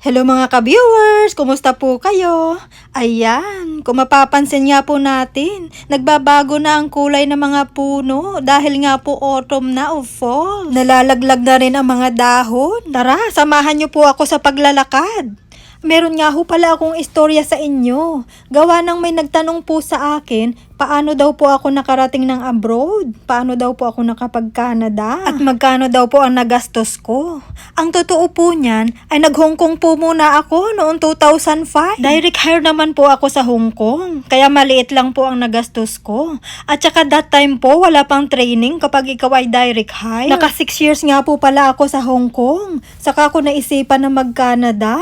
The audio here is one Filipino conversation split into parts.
Hello mga ka-viewers! Kumusta po kayo? Ayan, kung mapapansin nga po natin, nagbabago na ang kulay ng mga puno dahil nga po autumn na o fall. Nalalaglag na rin ang mga dahon. Tara, samahan niyo po ako sa paglalakad. Meron nga ho pala akong istorya sa inyo. Gawa ng may nagtanong po sa akin, paano daw po ako nakarating ng abroad? Paano daw po ako nakapag-Canada? At magkano daw po ang nagastos ko? Ang totoo po niyan ay nag-Hong Kong po muna ako noong 2005. Direct hire naman po ako sa Hong Kong. Kaya maliit lang po ang nagastos ko. At saka that time po, wala pang training kapag ikaw ay direct hire. Naka 6 years nga po pala ako sa Hong Kong. Saka ako naisipan na mag-Canada.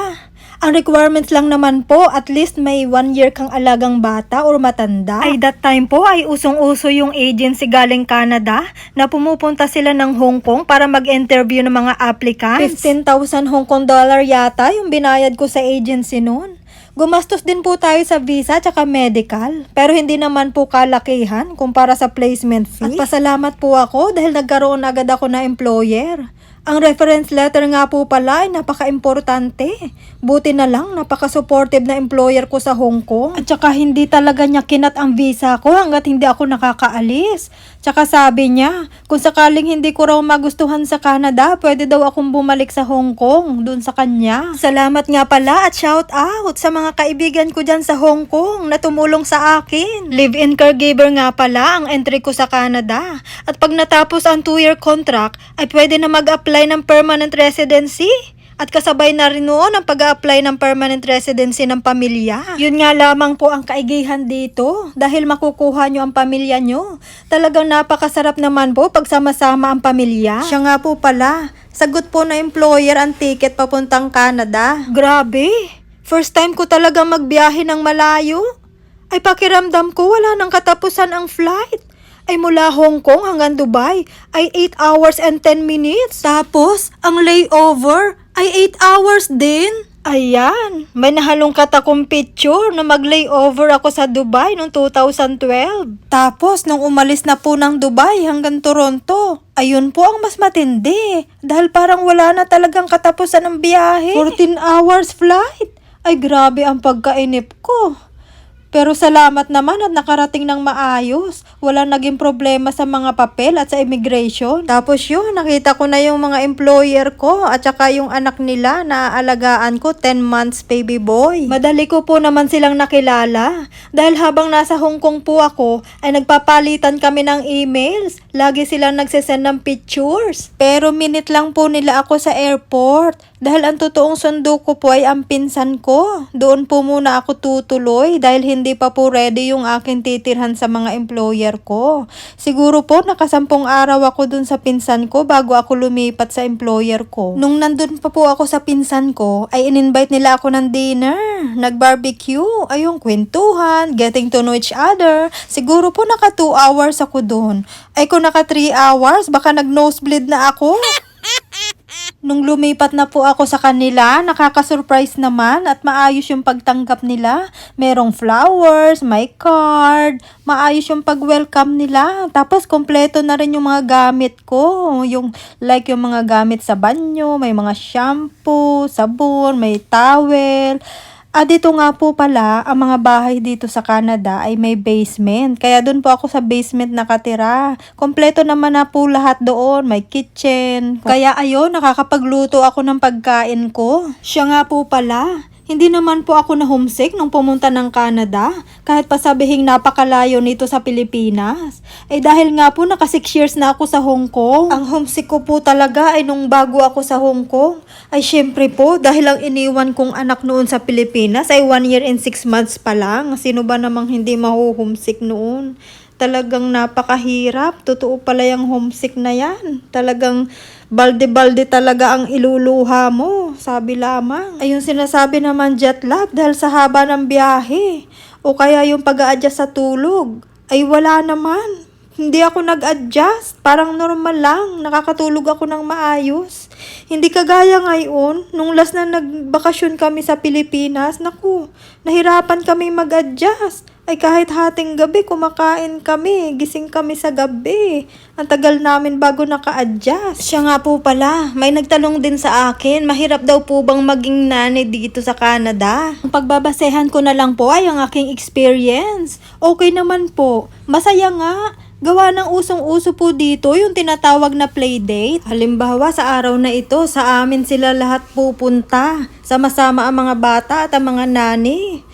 Ang requirements lang naman po, at least may one year kang alagang bata or matanda. Ay that time po ay usong-uso yung agency galing Canada na pumupunta sila ng Hong Kong para mag-interview ng mga applicants. 15,000 Hong Kong dollar yata yung binayad ko sa agency noon. Gumastos din po tayo sa visa at medical, pero hindi naman po kalakihan kumpara sa placement fee. At pasalamat po ako dahil nagkaroon agad ako na employer. Ang reference letter nga po pala ay napaka-importante. Buti na lang, napaka-supportive na employer ko sa Hong Kong. At saka hindi talaga niya kinat ang visa ko hanggat hindi ako nakakaalis. Tsaka sabi niya, kung sakaling hindi ko raw magustuhan sa Canada, pwede daw akong bumalik sa Hong Kong, dun sa kanya. Salamat nga pala at shout out sa mga kaibigan ko dyan sa Hong Kong na tumulong sa akin. Live-in caregiver nga pala ang entry ko sa Canada. At pag natapos ang 2-year contract, ay pwede na mag-apply ng permanent residency. At kasabay na rin noon ang pag apply ng permanent residency ng pamilya. Yun nga lamang po ang kaigihan dito dahil makukuha nyo ang pamilya nyo. Talagang napakasarap naman po pagsama-sama ang pamilya. Siya nga po pala, sagot po na employer ang ticket papuntang Canada. Grabe! First time ko talaga magbiyahe ng malayo. Ay pakiramdam ko wala nang katapusan ang flight ay mula Hong Kong hanggang Dubai ay 8 hours and 10 minutes. Tapos, ang layover ay 8 hours din. Ayan, may nahalungkat akong picture na mag-layover ako sa Dubai noong 2012. Tapos, nung umalis na po ng Dubai hanggang Toronto, ayun po ang mas matindi. Dahil parang wala na talagang katapusan ng biyahe. 14 hours flight. Ay grabe ang pagkainip ko. Pero salamat naman at nakarating ng maayos. Wala naging problema sa mga papel at sa immigration. Tapos yun, nakita ko na yung mga employer ko at saka yung anak nila na aalagaan ko 10 months baby boy. Madali ko po naman silang nakilala. Dahil habang nasa Hong Kong po ako, ay nagpapalitan kami ng emails. Lagi silang nagsisend ng pictures. Pero minute lang po nila ako sa airport. Dahil ang totoong sundo ko po ay ang pinsan ko. Doon po muna ako tutuloy dahil hindi pa po ready yung akin titirhan sa mga employer ko. Siguro po nakasampung araw ako dun sa pinsan ko bago ako lumipat sa employer ko. Nung nandun pa po ako sa pinsan ko, ay in-invite nila ako ng dinner. Nag-barbecue, ayong kwentuhan, getting to know each other. Siguro po naka 2 hours ako doon. Ay kung naka 3 hours, baka nag-nosebleed na ako. Nung lumipat na po ako sa kanila, nakaka-surprise naman at maayos yung pagtanggap nila. Merong flowers, may card, maayos yung pag-welcome nila. Tapos kompleto na rin yung mga gamit ko. Yung like yung mga gamit sa banyo, may mga shampoo, sabon, may towel. Ah, dito nga po pala, ang mga bahay dito sa Canada ay may basement. Kaya doon po ako sa basement nakatira. Kompleto naman na po lahat doon. May kitchen. Kaya ayun, nakakapagluto ako ng pagkain ko. Siya nga po pala. Hindi naman po ako na homesick nung pumunta ng Canada, kahit pa sabihing napakalayo nito sa Pilipinas. Eh dahil nga po naka 6 years na ako sa Hong Kong. Ang homesick ko po talaga ay nung bago ako sa Hong Kong. Ay syempre po, dahil ang iniwan kong anak noon sa Pilipinas ay 1 year and 6 months pa lang. Sino ba namang hindi mahuhomesick noon? Talagang napakahirap. Totoo pala yung homesick na yan. Talagang balde-balde talaga ang iluluha mo. Sabi lamang. Ayun sinasabi naman jet lag dahil sa haba ng biyahe. O kaya yung pag adjust sa tulog. Ay wala naman. Hindi ako nag-adjust. Parang normal lang. Nakakatulog ako ng maayos. Hindi kagaya ngayon. Nung last na nagbakasyon kami sa Pilipinas, naku, nahirapan kami mag-adjust. Ay kahit hating gabi, kumakain kami. Gising kami sa gabi. Ang tagal namin bago naka-adjust. Siya nga po pala, may nagtanong din sa akin, mahirap daw po bang maging nanay dito sa Canada? Ang pagbabasehan ko na lang po ay ang aking experience. Okay naman po. Masaya nga. Gawa ng usong-uso po dito yung tinatawag na playdate. Halimbawa sa araw na ito, sa amin sila lahat pupunta. Sama-sama ang mga bata at ang mga nani.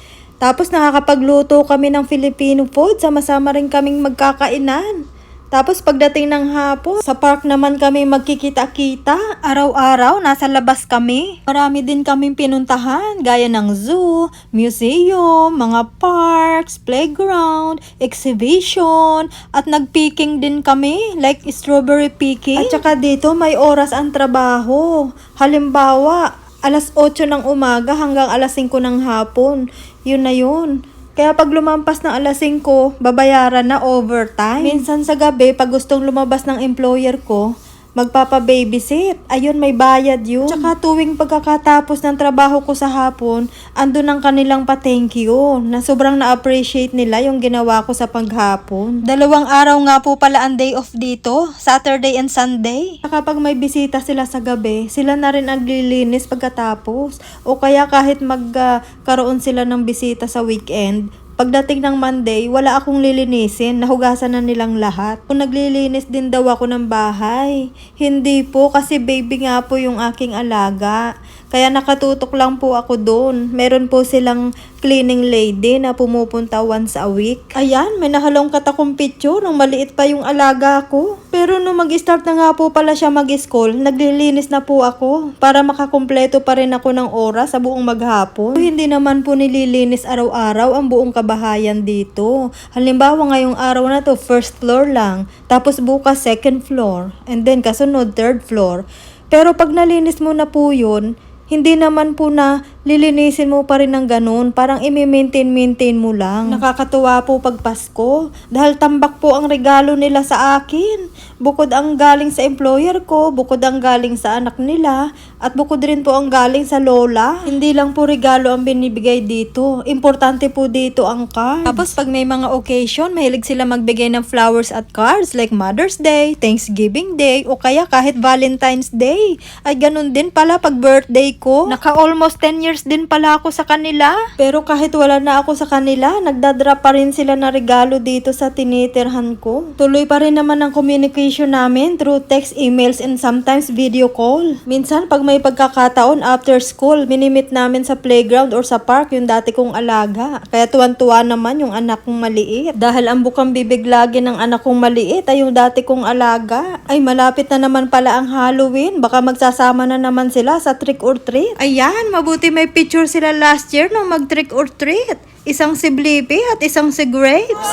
Tapos nakakapagluto kami ng Filipino food, sama-sama rin kaming magkakainan. Tapos pagdating ng hapon, sa park naman kami magkikita-kita. Araw-araw, nasa labas kami. Marami din kaming pinuntahan, gaya ng zoo, museum, mga parks, playground, exhibition, at nagpicking din kami, like strawberry picking. At saka dito, may oras ang trabaho. Halimbawa, alas 8 ng umaga hanggang alas 5 ng hapon. Yun na yun. Kaya pag lumampas ng alas 5, babayaran na overtime. Minsan sa gabi, pag gustong lumabas ng employer ko, magpapa-babysit. Ayun, may bayad yun. Tsaka tuwing pagkakatapos ng trabaho ko sa hapon, andun ang kanilang pa-thank you na sobrang na-appreciate nila yung ginawa ko sa paghapon. Dalawang araw nga po pala ang day off dito, Saturday and Sunday. Kapag may bisita sila sa gabi, sila na rin naglilinis pagkatapos. O kaya kahit magkaroon sila ng bisita sa weekend, Pagdating ng Monday, wala akong lilinisin, nahugasan na nilang lahat. Kung naglilinis din daw ako ng bahay. Hindi po kasi baby nga po yung aking alaga. Kaya nakatutok lang po ako doon. Meron po silang cleaning lady na pumupunta once a week. Ayan, may nahalong katakong picture nung maliit pa yung alaga ko. Pero nung mag-start na nga po pala siya mag-school, naglilinis na po ako para makakumpleto pa rin ako ng oras sa buong maghapon. Hindi naman po nililinis araw-araw ang buong kabahayan dito. Halimbawa ngayong araw na to, first floor lang. Tapos bukas second floor. And then kasunod third floor. Pero pag nalinis mo na po yun, hindi naman po na lilinisin mo pa rin ng ganun. Parang i-maintain-maintain mo lang. Nakakatuwa po pag Pasko. Dahil tambak po ang regalo nila sa akin. Bukod ang galing sa employer ko, bukod ang galing sa anak nila, at bukod rin po ang galing sa lola. Hindi lang po regalo ang binibigay dito. Importante po dito ang card. Tapos pag may mga occasion, mahilig sila magbigay ng flowers at cards like Mother's Day, Thanksgiving Day, o kaya kahit Valentine's Day. Ay ganun din pala pag birthday ko. Naka almost 10 years din pala ako sa kanila. Pero kahit wala na ako sa kanila, nagdadra pa rin sila na regalo dito sa tinitirhan ko. Tuloy pa rin naman ang communication namin through text, emails, and sometimes video call. Minsan, pag may pagkakataon after school, minimit namin sa playground or sa park yung dati kong alaga. Kaya tuwan-tuwa naman yung anak kong maliit. Dahil ang bukang bibig lagi ng anak kong maliit ay yung dati kong alaga. Ay malapit na naman pala ang Halloween. Baka magsasama na naman sila sa trick or treat. Ayan, mabuti may picture sila last year nung mag trick or treat. Isang si Blippi at isang si Grapes.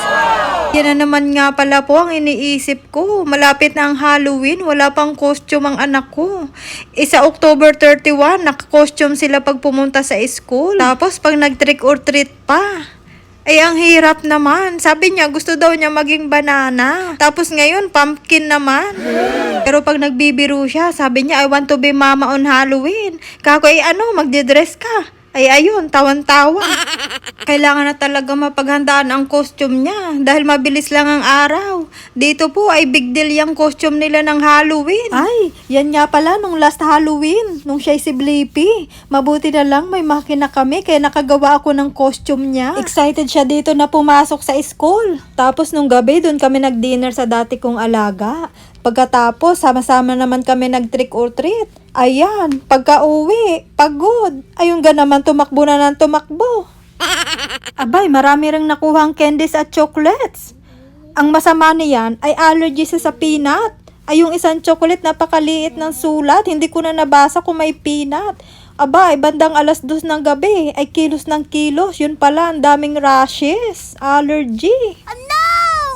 Yan na naman nga pala po ang iniisip ko. Malapit na ang Halloween, wala pang costume ang anak ko. Isa October 31, naka-costume sila pag pumunta sa school. Tapos pag nag-trick or treat pa. Ay, ang hirap naman. Sabi niya, gusto daw niya maging banana. Tapos ngayon, pumpkin naman. Pero pag nagbibiro siya, sabi niya, I want to be mama on Halloween. Kako, ay ano, magdidress ka. Ay ayun, tawan-tawa. Kailangan na talaga mapaghandaan ang costume niya dahil mabilis lang ang araw. Dito po ay big deal yung costume nila ng Halloween. Ay, yan nga pala nung last Halloween, nung siya si Blippi. Mabuti na lang may makina kami kaya nakagawa ako ng costume niya. Excited siya dito na pumasok sa school. Tapos nung gabi, doon kami nag-dinner sa dati kong alaga. Pagkatapos, sama-sama naman kami nag-trick or treat. Ayan, pagka uwi, pagod. Ayun ga naman tumakbo na ng tumakbo. Abay, marami ring nakuhang candies at chocolates. Ang masama niyan ay allergy siya sa peanut. Ay yung isang chocolate napakaliit ng sulat, hindi ko na nabasa kung may peanut. Aba, ay bandang alas dos ng gabi, ay kilos ng kilos, yun pala, ang daming rashes, allergy.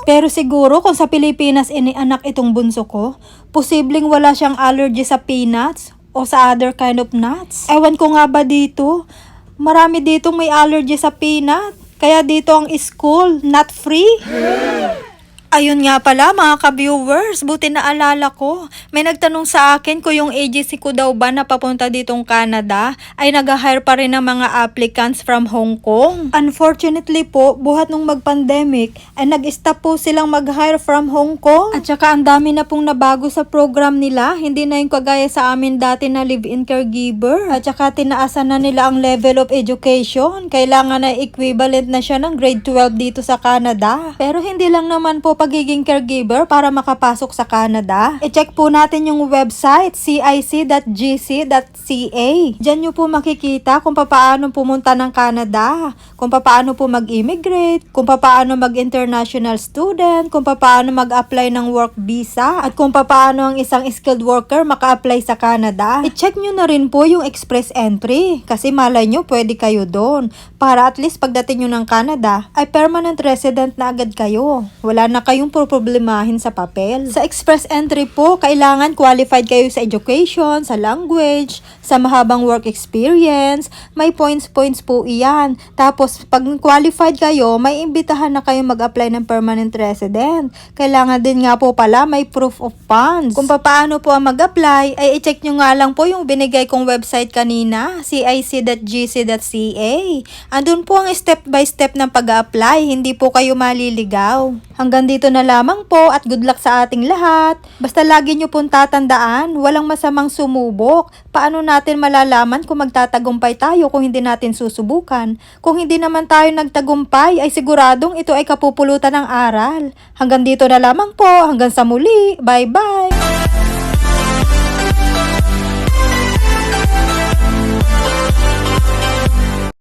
Pero siguro kung sa Pilipinas inianak itong bunso ko, posibleng wala siyang allergy sa peanuts o sa other kind of nuts. Ewan ko nga ba dito, marami dito may allergy sa peanut. Kaya dito ang school, nut free. Ayun nga pala mga ka-viewers, buti na alala ko. May nagtanong sa akin kung yung agency ko daw ba na papunta ditong Canada ay nag-hire pa rin ng mga applicants from Hong Kong. Unfortunately po, buhat nung mag-pandemic ay nag-stop po silang mag-hire from Hong Kong. At saka ang dami na pong nabago sa program nila. Hindi na yung kagaya sa amin dati na live-in caregiver. At saka tinaasan na nila ang level of education. Kailangan na equivalent na siya ng grade 12 dito sa Canada. Pero hindi lang naman pagiging caregiver para makapasok sa Canada. I-check po natin yung website cic.gc.ca. Diyan nyo po makikita kung paano pumunta ng Canada, kung paano po mag-immigrate, kung paano mag-international student, kung paano mag-apply ng work visa, at kung paano ang isang skilled worker maka-apply sa Canada. I-check nyo na rin po yung express entry kasi malay nyo pwede kayo doon para at least pagdating nyo ng Canada ay permanent resident na agad kayo. Wala na kayong problemahin sa papel. Sa express entry po, kailangan qualified kayo sa education, sa language, sa mahabang work experience. May points-points po iyan. Tapos, pag qualified kayo, may imbitahan na kayo mag-apply ng permanent resident. Kailangan din nga po pala may proof of funds. Kung paano po ang mag-apply, ay i-check nyo nga lang po yung binigay kong website kanina, cic.gc.ca. Andun po ang step by step ng pag-apply, hindi po kayo maliligaw. Hanggang dito na lamang po at good luck sa ating lahat. Basta lagi nyo pong tatandaan, walang masamang sumubok. Paano natin malalaman kung magtatagumpay tayo kung hindi natin susubukan? Kung hindi naman tayo nagtagumpay, ay siguradong ito ay kapupulutan ng aral. Hanggang dito na lamang po, hanggang sa muli. Bye-bye!